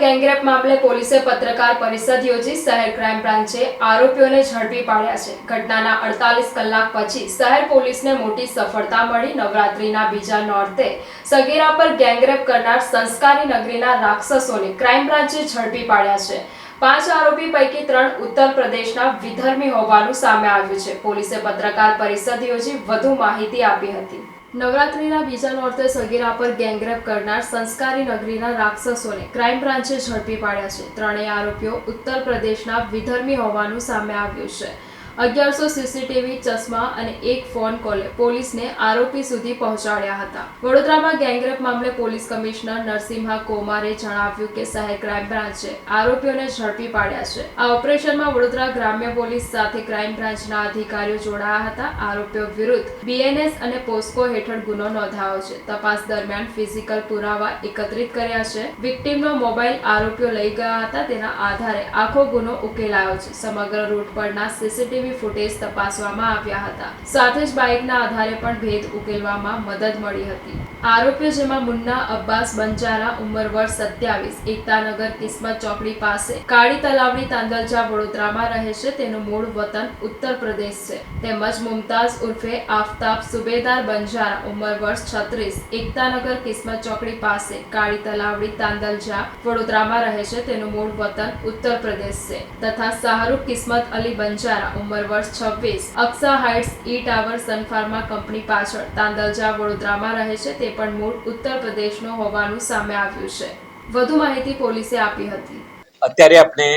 Gangrape મામલે પોલીસે પત્રકાર પરિષદ યોજી શહેર ક્રાઇમ બ્રાન્ચે આરોપીઓને ઝડપી પાડ્યા છે. ઘટનાના અડતાલીસ કલાક પછી શહેર પોલીસને મોટી સફળતા મળી નવરાત્રીના બીજા નોર્તે. સગીરા પર ગેંગરેપ કરનાર સંસ્કારી નગરીના રાક્ષસોને ક્રાઇમ બ્રાન્ચે ઝડપી પાડ્યા છે. પાંચ આરોપી પૈકી ત્રણ ઉત્તર પ્રદેશના વિધર્મી હોવાનું સામે આવ્યું છે. પોલીસે પત્રકાર પરિષદ યોજી વધુ માહિતી આપી હતી. નવરાત્રીના બીજા નોરતે સગીરા પર ગેંગરેપ કરનાર સંસ્કારી નગરીના રાક્ષસોને ક્રાઇમ બ્રાન્ચે ઝડપી પાડ્યા છે. ત્રણેય આરોપીઓ ઉત્તર પ્રદેશના વિધર્મી હોવાનું સામે આવ્યું છે. અગિયારસો સીસીટીવી ચશ્મા અને એક ફોન કોલે, પોલીસને આરોપી સુધી પહોંચાડ્યા હતા. વડોદરામાં ગેંગરેપ મામલે પોલીસ કમિશનર નરસિંહા કોમારે જણાવ્યું કે શહેર ક્રાઇમ બ્રાન્ચે આરોપીઓને ઝડપી પાડ્યા છે. આ ઓપરેશનમાં વડોદરા ગ્રામ્ય પોલીસ સાથે ક્રાઇમ બ્રાન્ચના અધિકારીઓ જોડાયા હતા. આરોપીઓ વિરુદ્ધ બીએનએસ અને પોસ્કો હેઠળ ગુનો નોંધાયો છે. તપાસ દરમિયાન ફિઝિકલ પુરાવા એકત્રિત કર્યા છે. વિક્ટીમનો મોબાઈલ આરોપીઓ લઈ ગયા હતા. તેના આધારે આખો ગુનો ઉકેલાયો છે. સમગ્ર રૂટ પરના સીસીટીવી ફૂટેજ તપાસવામાં આવ્યા હતા. સાથે જ બાઇકના આધારે પણ ભેદ ઉકેલવામાં મદદ મળી હતી. આરોપીઓ જેમાં મુન્ના અબ્બાસ બંજારા, ઉંમર વર્ષ સત્યાવીસ, એકતાનગર કિસ્મત ચોકડી પાસે કાળી તલાવની તાંદલજા વડોદરામાં રહે છે. તેનું મૂળ વતન ઉત્તર પ્રદેશ છે. તેમજ મુમતાઝ ઉર્ફે આફતાબ સુબેદાર બંજારા, ઉંમર વર્ષ છત્રીસ, એકતાનગર કિસ્મત ચોકડી પાસે કાળી તલાવડી તાંદલજા વડોદરામાં રહે છે. તેનું મૂળ વતન ઉત્તર પ્રદેશ છે. તથા શાહરૂખ કિસ્મત અલી બંજારા ઉંમર વર્ષ છવ્વીસ. Aksha heights E tower Sun Pharma company પાછળ. તાંદલજા વડોદરામાં રહે છે, તે પણ મૂળ ઉત્તર પ્રદેશનો હોવાનું સામે આવ્યું છે. વધુ માહિતી પોલીસે આપી હતી. અત્યારે આપણે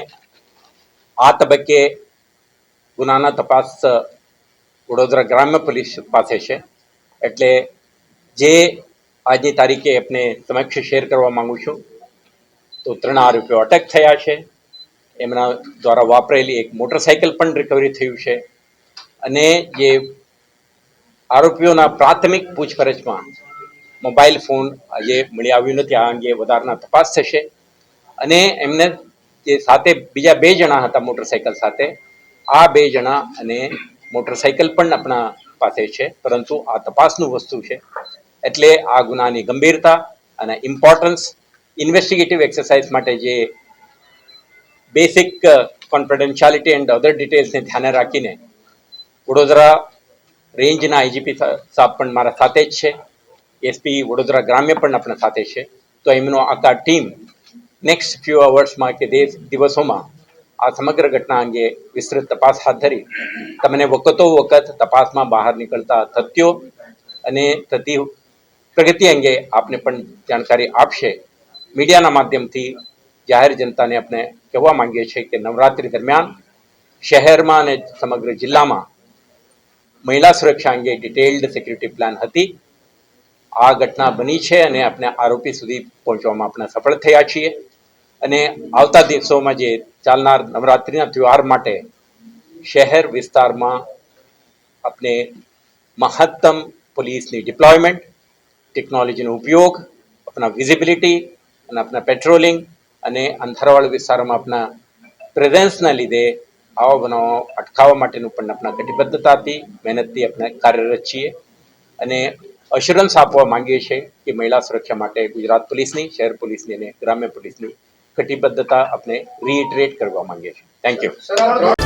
આ તબક્કે ગુનાના તપાસ વડોદરા ગ્રામ્ય પોલીસ પાસે છે. એટલે જે આજની તારીખે આપણે સમક્ષ શેર કરવા માંગુ છું, તો ત્રણ આરોપીઓ અટક થયા છે. એમના દ્વારા વાપરેલી એક મોટરસાયકલ પણ રિકવરી થયું છે. અને જે આરોપીઓના પ્રાથમિક પૂછપરછમાં મોબાઈલ ફોન આજે મળી આવ્યું નથી, આ અંગે વધારાના તપાસ થશે. અને એમને જે સાથે બીજા બે જણા હતા મોટરસાયકલ સાથે, આ બે જણા અને મોટરસાયકલ પણ આપણા પાસે છે. પરંતુ આ તપાસનું વસ્તુ છે. એટલે આ ગુનાની ગંભીરતા અને ઇમ્પોર્ટન્સ ઇન્વેસ્ટિગેટિવ એક્સરસાઇઝ માટે જે બેસિક કોન્ફિડેન્શિયાલિટી એન્ડ અધર ડિટેલ્સને ધ્યાને રાખીને વડોદરા રેન્જના આઈજીપી સાહેબ પણ મારા સાથે જ છે. એસપી વડોદરા ગ્રામ્ય પણ આપણા સાથે છે. તો એમનો આખા ટીમ નેક્સ્ટ ફ્યુ અવર્સમાં કે દેશ દિવસોમાં આ સમગ્ર ઘટના અંગે વિસ્તૃત તપાસ હાથ ધરી. તમને વખતો વખત તપાસમાં બહાર નીકળતા તથ્યો અને થતી પ્રગતિ અંગે આપને પણ જાણકારી આપશે. મીડિયાના માધ્યમથી જાહેર જનતાને આપણે કહેવા માંગીએ છીએ કે નવરાત્રિ દરમિયાન શહેરમાં અને સમગ્ર જિલ્લામાં મહિલા સુરક્ષા અંગે ડિટેલ્ડ સિક્યુરિટી પ્લાન હતી. આ ઘટના બની છે અને આપણે આરોપી સુધી પહોંચવામાં આપણે સફળ થયા છીએ. અને આવતા દિવસોમાં જે ચાલનાર નવરાત્રિના તહેવાર માટે શહેર વિસ્તારમાં આપણે મહત્તમ પોલીસની ડિપ્લોયમેન્ટ ટેકનોલોજીનો ઉપયોગ, આપણા વિઝિબિલિટી અને આપણા પેટ્રોલિંગ અને અંધારાવાળા વિસ્તારોમાં આપણા પ્રેઝન્સના લીધે આવા બનાવો અટકાવવા માટેનું પણ આપણા કટિબદ્ધતાથી મહેનતથી આપણે કાર્યરત છીએ. અને અશ્યોરન્સ આપવા માંગીએ છીએ કે મહિલા સુરક્ષા માટે ગુજરાત પોલીસની, શહેર પોલીસની અને ગ્રામ્ય પોલીસની કટિબદ્ધતા આપણે રીઇટરેટ કરવા માંગીએ છીએ. Thank you